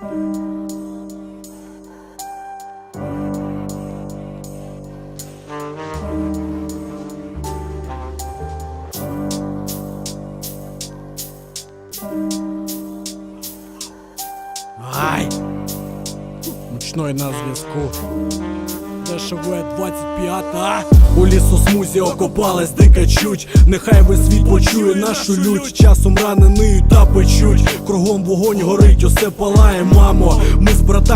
Ай! Мучной на зв'язку. ДШВ 25, а? У лісу смузі окопалась дика чуть. Нехай весь світ почує нашу лють. Часом рани та печуть. Кругом вогонь горить, усе палає, мамо.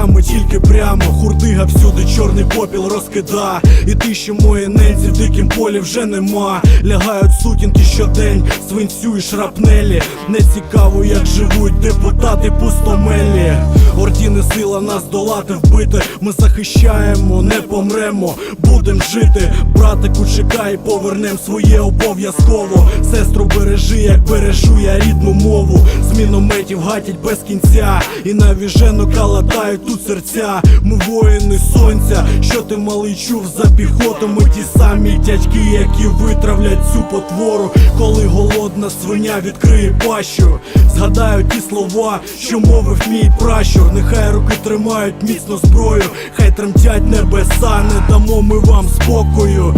Ми тільки прямо. Хурдига всюди чорний попіл розкида. І ти, що мої ненці в дикім полі вже нема. Лягають сутінки щодень, свинцю і шрапнелі. Не цікаво, як живуть депутати пустомелі. Ордіни сила нас долати, вбити. Ми захищаємо, не помремо, будем жити. Братику, чекай, повернем своє обов'язково. Сестру бережи, як бережу я рідну мову. З мінометів гатять без кінця. І на віженок латають тут серця. Ми воїни сонця. Що ти малий чув за піхоту? Ті самі дядьки, які витравлять цю потвору. Коли голодна свиня відкриє пащу. Згадаю ті слова, що мовив мій пращур. Нехай руки тримають міцно зброю, хай тремтять небеса, не дамо ми вам спокою.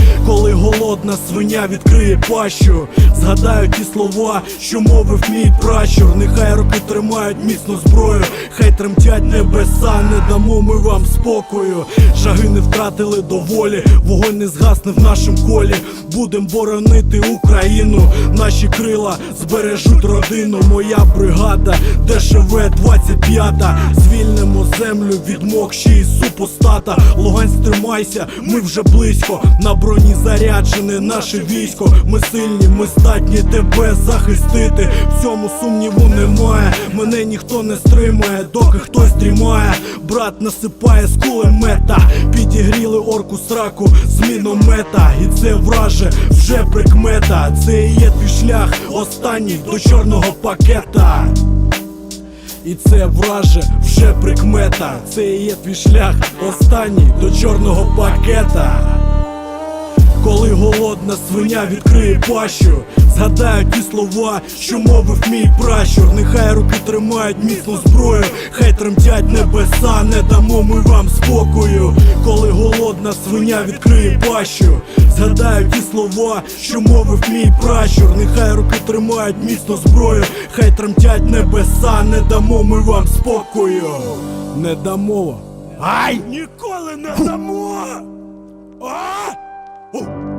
Голодна свиня відкриє пащу. Згадаю ті слова, що мовив мій пращур. Нехай руки тримають міцно зброю, хай тремтять небеса, не дамо ми вам спокою. Шаги не втратили доволі, вогонь не згасне в нашому колі. Будем боронити Україну, наші крила збережуть родину. Моя бригада, ДШВ 25 Звільнимо землю від мокші і супостата. Луганськ, тримайся, ми вже близько. На броні заряджене наше військо. Ми сильні, ми здатні тебе захистити. В цьому сумніву немає. Мене ніхто не стримає, доки хтось дрімає. Брат насипає з кулемета. Підігріли орку сраку з міномета. І це враже вже прикмета. Це і є твій шлях, останній до чорного пакета. І це враже вже прикмета. Це і є твій шлях, останній до чорного пакета. Коли голодна свиня відкриє пащу, згадаю ті слова, що мовив мій пращур. Нехай руки тримають міцну зброю, хай тремтять небеса, не дамо ми вам спокою. Коли голодна свиня відкриє пащу, згадаю ті слова, що мовив мій пращур. Нехай руки тримають міцно зброю, хай тремтять небеса, не дамо ми вам спокою. Не дамо. Ай! Ніколи не дамо! А! 哦